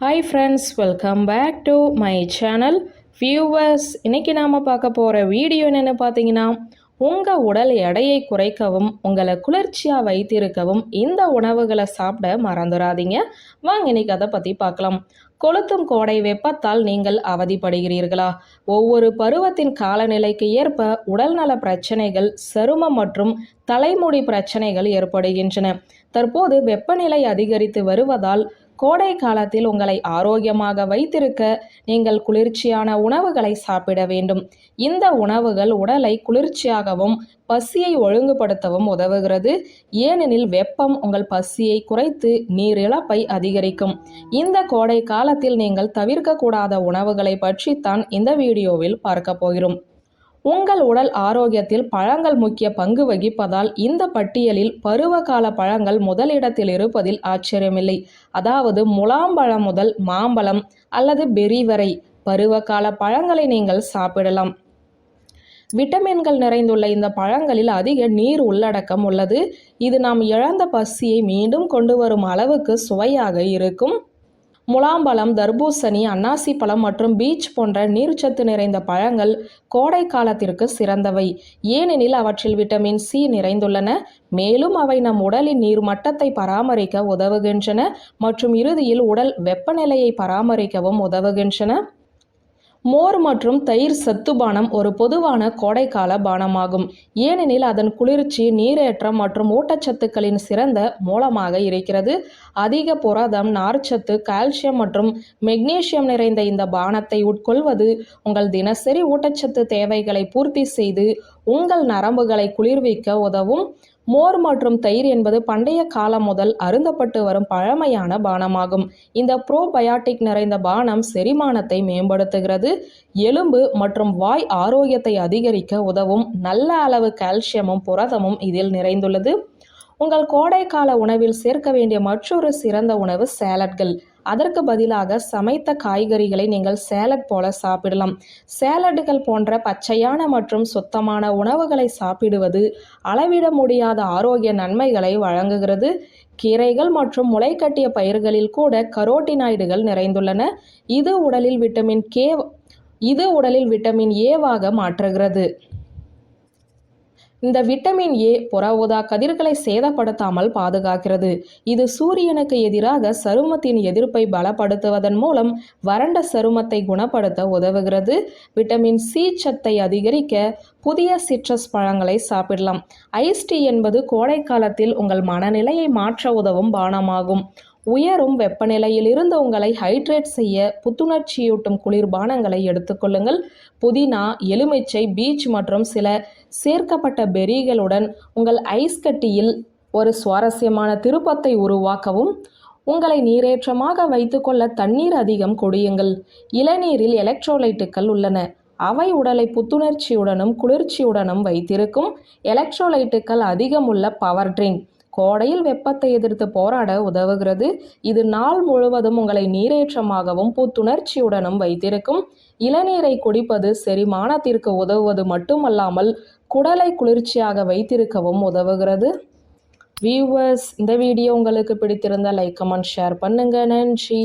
Hi friends welcome back to my channel viewers இன்றைக்கி நாம் பார்க்க போகிற வீடியோ என்னென்னு பார்த்தீங்கன்னா உங்கள் உடல் எடையை குறைக்கவும் உங்களை குளிர்ச்சியாக வைத்திருக்கவும் இந்த உணவுகளை சாப்பிட மறந்துடாதீங்க வாங்க இன்னைக்கு அதை பற்றி பார்க்கலாம். கொளுத்தும் கோடை வெப்பத்தால் நீங்கள் அவதிப்படுகிறீர்களா? ஒவ்வொரு பருவத்தின் காலநிலைக்கு ஏற்ப உடல்நல பிரச்சனைகள் சருமம் மற்றும் தலைமுடி பிரச்சனைகள் ஏற்படுகின்றன. தற்போது வெப்பநிலை அதிகரித்து வருவதால் கோடை காலத்தில் உங்களை ஆரோக்கியமாக வைத்திருக்க நீங்கள் குளிர்ச்சியான உணவுகளை சாப்பிட வேண்டும். இந்த உணவுகள் உடலை குளிர்ச்சியாகவும் பசியை ஒழுங்குபடுத்தவும் உதவுகிறது. ஏனெனில் வெப்பம் உங்கள் பசியை குறைத்து நீர் இழப்பை அதிகரிக்கும். இந்த கோடை காலத்தில் நீங்கள் தவிர்க்கக்கூடாத உணவுகளை பற்றித்தான் இந்த வீடியோவில் பார்க்க போகிறோம். உங்கள் உடல் ஆரோக்கியத்தில் பழங்கள் முக்கிய பங்கு வகிப்பதால் இந்த பட்டியலில் பருவகால பழங்கள் முதலிடத்தில் இருப்பதில் ஆச்சரியமில்லை. அதாவது முலாம்பழம் முதல் மாம்பழம் அல்லது பெரி வரை பருவகால பழங்களை நீங்கள் சாப்பிடலாம். விட்டமின்கள் நிறைந்துள்ள இந்த பழங்களில் அதிக நீர் உள்ளடக்கம் உள்ளது. இது நாம் இழந்த பசியை மீண்டும் கொண்டு வரும் அளவுக்கு சுவையாக இருக்கும். முலாம்பழம் தர்பூசணி அன்னாசி பழம் மற்றும் பீச் போன்ற நீர்ச்சத்து நிறைந்த பழங்கள் கோடை காலத்திற்கு சிறந்தவை. ஏனெனில் அவற்றில் விட்டமின் சி நிறைந்துள்ளன. மேலும் அவை நம் உடலின் நீர் மட்டத்தை பராமரிக்க உதவுகின்றன மற்றும் இறுதியில் உடல் வெப்பநிலையை பராமரிக்கவும் உதவுகின்றன. மோர் மற்றும் தயிர் சத்து பானம் ஒரு பொதுவான கோடைக்கால பானமாகும். ஏனெனில் அதன் குளிர்ச்சி நீரேற்றம் மற்றும் ஊட்டச்சத்துக்களின் சிறந்த மூலமாக இருக்கிறது. அதிக புரதம் நார்ச்சத்து கால்சியம் மற்றும் மெக்னீசியம் நிறைந்த இந்த பானத்தை உட்கொள்வது உங்கள் தினசரி ஊட்டச்சத்து தேவைகளை பூர்த்தி செய்து உங்கள் நரம்புகளை குளிர்விக்க உதவும். மோர் மற்றும் தயிர் என்பது பண்டைய காலம் முதல் அருந்தப்பட்டு வரும் பழமையான பானமாகும். இந்த ப்ரோபயாட்டிக் நிறைந்த பானம் செரிமானத்தை மேம்படுத்துகிறது. எலும்பு மற்றும் வாய் ஆரோக்கியத்தை அதிகரிக்க உதவும். நல்ல அளவு கால்சியமும் புரதமும் இதில் நிறைந்துள்ளது. உங்கள் கோடைக்கால உணவில் சேர்க்க வேண்டிய மற்றொரு சிறந்த உணவு சேலட்கள். அதற்கு பதிலாக சமைத்த காய்கறிகளை நீங்கள் சேலட் போல சாப்பிடலாம். சேலட்டுகள் போன்ற பச்சையான மற்றும் சுத்தமான உணவுகளை சாப்பிடுவது அளவிட முடியாத ஆரோக்கிய நன்மைகளை வழங்குகிறது. கீரைகள் மற்றும் முளைக்கட்டிய பயிர்களில் கூட கரோட்டினாய்டுகள் நிறைந்துள்ளன. இது உடலில் விட்டமின் கே இது உடலில் விட்டமின் ஏவாக மாற்றுகிறது. இந்த விட்டமின் ஏ புறஊதா கதிர்களை சேதப்படுத்தாமல் பாதுகாக்கிறது. இது சூரியனுக்கு எதிராக சருமத்தின் எதிர்ப்பை பலப்படுத்துவதன் மூலம் வறண்ட சருமத்தை குணப்படுத்த உதவுகிறது. விட்டமின் சி சத்தை அதிகரிக்க புதிய சிட்ரஸ் பழங்களை சாப்பிடலாம். ஐஸ் டீ என்பது கோடைக்காலத்தில் உங்கள் மனநிலையை மாற்ற உதவும் பானமாகும். உயரும் வெப்பநிலையில் இருந்து உங்களை ஹைட்ரேட் செய்ய புத்துணர்ச்சியூட்டும் குளிர்பானங்களை எடுத்துக்கொள்ளுங்கள் புதினா எலுமிச்சை பீச் மற்றும் சில சேர்க்கப்பட்ட பெரிகளுடன் உங்கள் ஐஸ் கட்டியில் ஒரு சுவாரஸ்யமான திருப்பத்தை உருவாக்கவும் உங்களை நீரேற்றமாக வைத்துக்கொள்ள தண்ணீர் அதிகம் குடியுங்கள். இளநீரில் எலக்ட்ரோலைட்டுகள் உள்ளன. அவை உடலை புத்துணர்ச்சியுடனும் குளிர்ச்சியுடனும் வைத்திருக்கும். எலக்ட்ரோலைட்டுகள் அதிகமுள்ள பவர் ட்ரிங்க். கோடையில் வெப்பத்தை எதிர்த்து போராட உதவுகிறது. இது நாள் முழுவதும் உங்களை நீரேற்றமாகவும் புத்துணர்ச்சியுடனும் வைத்திருக்கும். இளநீரை குடிப்பது செரிமானத்திற்கு உதவுவது மட்டுமல்லாமல் குடலை குளிர்ச்சியாக வைத்திருக்கவும் உதவுகிறது. வியூவர்ஸ் இந்த வீடியோ உங்களுக்கு பிடித்திருந்தால் லைக் கமெண்ட் ஷேர் பண்ணுங்க. நன்றி.